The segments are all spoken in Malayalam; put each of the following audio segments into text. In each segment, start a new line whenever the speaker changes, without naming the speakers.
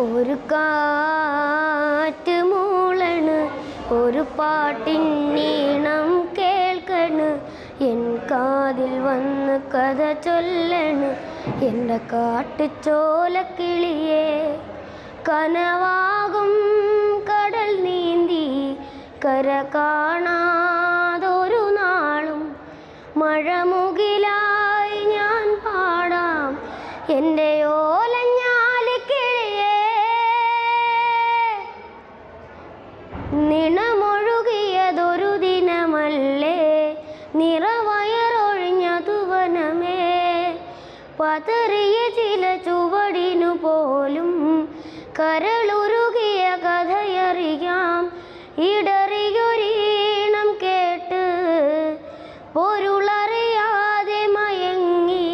ഒരു കാറ്റ് മൂളണ് ഒരു പാട്ടിന്നീണം കേൾക്കണ്. എൻ കാതിൽ വന്ന് കഥ ചൊല്ലണ് എന്റെ കാട്ടുചോലക്കിളിയെ. കനവാകും കടൽ നീന്തി കര കാണാതൊരു നിണമൊഴുകിയതൊരു ദിനമല്ലേ? നിറവയറൊഴിഞ്ഞതു വനമേ പതറിയ ചില ചുവടിനു പോലും കരളുരുകിയ കഥയറിയാം. ഇടറിയൊരീണം കേട്ട് പൊരുളറിയാതെ മയങ്ങി.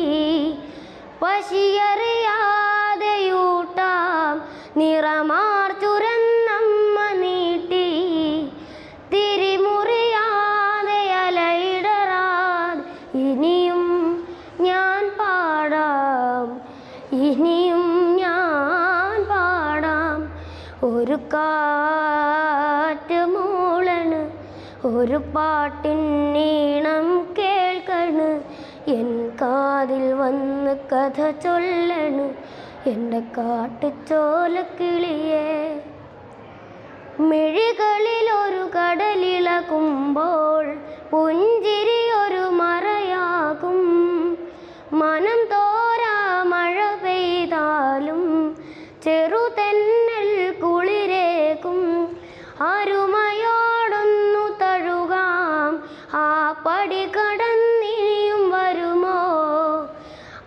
പശിയറിയാതെയൂട്ടാം നിറമാ ഒരു കാറ്റ് മൂളണ് ഒരു പാട്ടിന്നീണം കേൾക്കണ്. എൻ കാതിൽ വന്ന് കഥ ചൊല്ലണ് എന്റെ കാട്ടുചോലക്കിളിയേ. മിഴികളിൽ ഒരു കടലിളകുമ്പോൾ പുഞ്ചിരി ഒരു മറയാകും. മനം തോരാ പടി കടന്നിനിയും വരുമോ?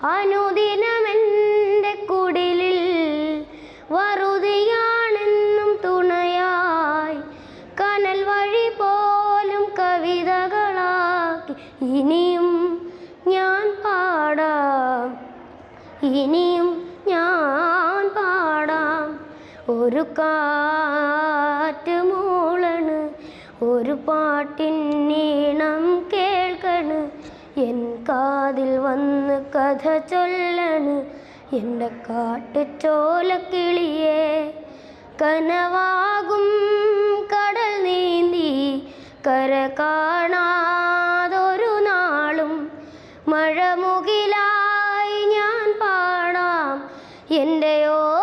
അനുദിനമെന്റെ കുടിലിൽ വറുതിയാണെന്നും തുണയായി കനൽ വഴി പോലും കവിതകളാക്കി ഇനിയും ഞാൻ പാടാം. ഇനിയും ഞാൻ പാടാം. ഒരു കാറ്റ് ഒരു പാട്ടിന്നീണം കേൾക്കണ്. എൻ കാതിൽ വന്ന് കഥ ചൊല്ലണ്. എന്റെ കാട്ടുചോല കിളിയെ കനവാകും കടൽ നീന്തി. കര കാണാതൊരു നാളും മഴമുകിലായി ഞാൻ പാടാം. എന്റെയോ